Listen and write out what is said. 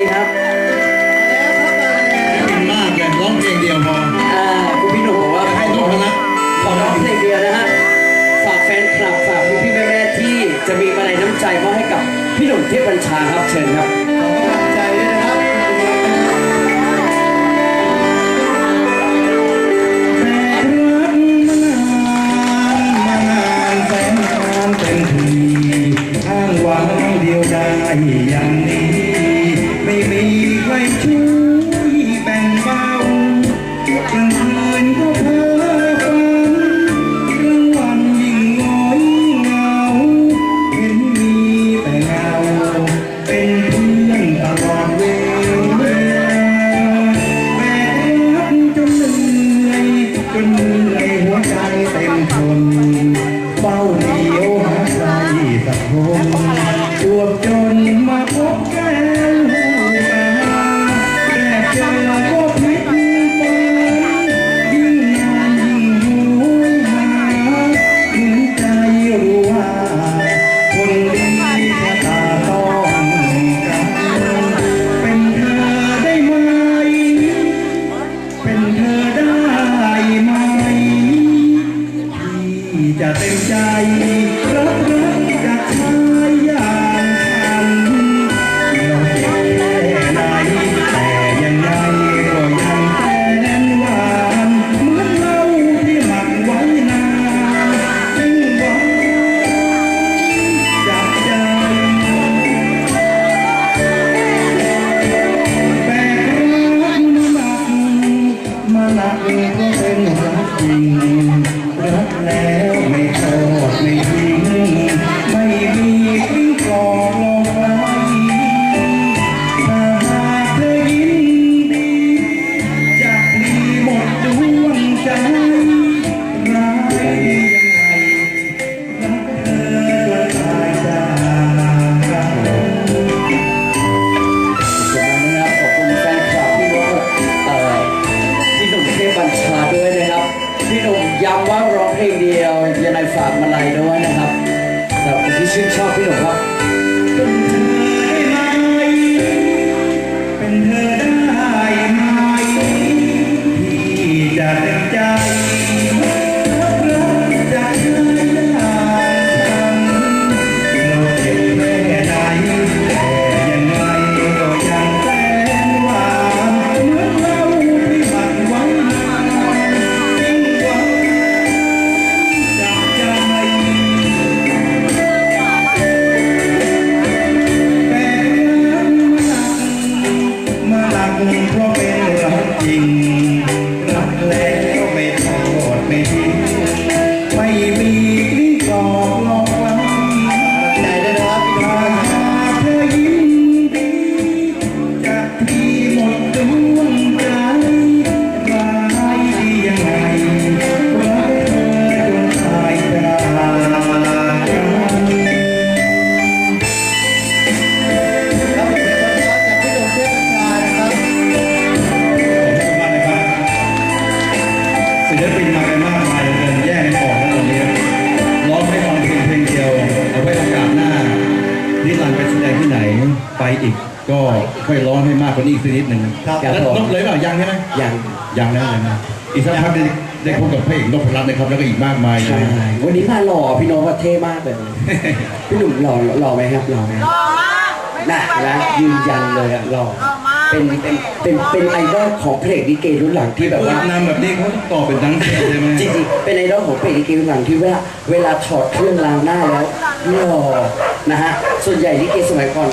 ครับเป็นมากเลยร้องเพลงเดียวพออ่าคุณพี่หนุ่มบอกว่าให้ทุกคนนะขอร้องเพลงเดียวนะฮะ ฝากแฟนคลับฝากพี่พี่ๆแม่ๆที่จะมีมาลัยน้ำใจมอบให้กับพี่หนุ่มเทพบัญชาครับเชิญครับ อ จะเต็มใจรับรักจากชายอย่างฉันเราเจ็บแค่ไหนแต่ยังไงก็ยังแสนหวานเหมือนเราที่หมักไว้นานจึงหวานจากใจแบกรักมาหนักมาหนักก็เป็นรักจริง เพลงเดียว ยังไงฝากมาลัยด้วยนะครับสำหรับคนที่ชื่นชอบพี่หนุ่มครับ อีก ก็ค่อยร้องให้มากกว่านี้อีกสักนิดหนึ่งครับแล้วนกเลยเปล่ายังใช่ไหมยังยังนะยังนะอีกสักพักได้ได้พบกับพระเอกนพรัตน์นะครับแล้วก็อีกมากมายเลใช่ยวันนี้มาหล่อพี่โน้ตว่าเท่มากเลย พี่หนุ่มหล่อหล่อไหมครับหล่อไหมหล่อมากน่ะนะยืนยันเลยอะหล่อเป็นเป็นเป็นเป็นไอดอลของเพลงลิเกรุ่นหลังที่แบบเปิว่าดนามแบบนี้เขาต่อเป็นดังเทพใช่ไหมจริงๆ เป็นไอดอลของเพลงลิเกรุ่นหลังที่ว่าเวลาถอดเครื่องล้างหน้าแล้วหล่อนะฮะ ส่วนใหญ่ลิเกสมัยก่อน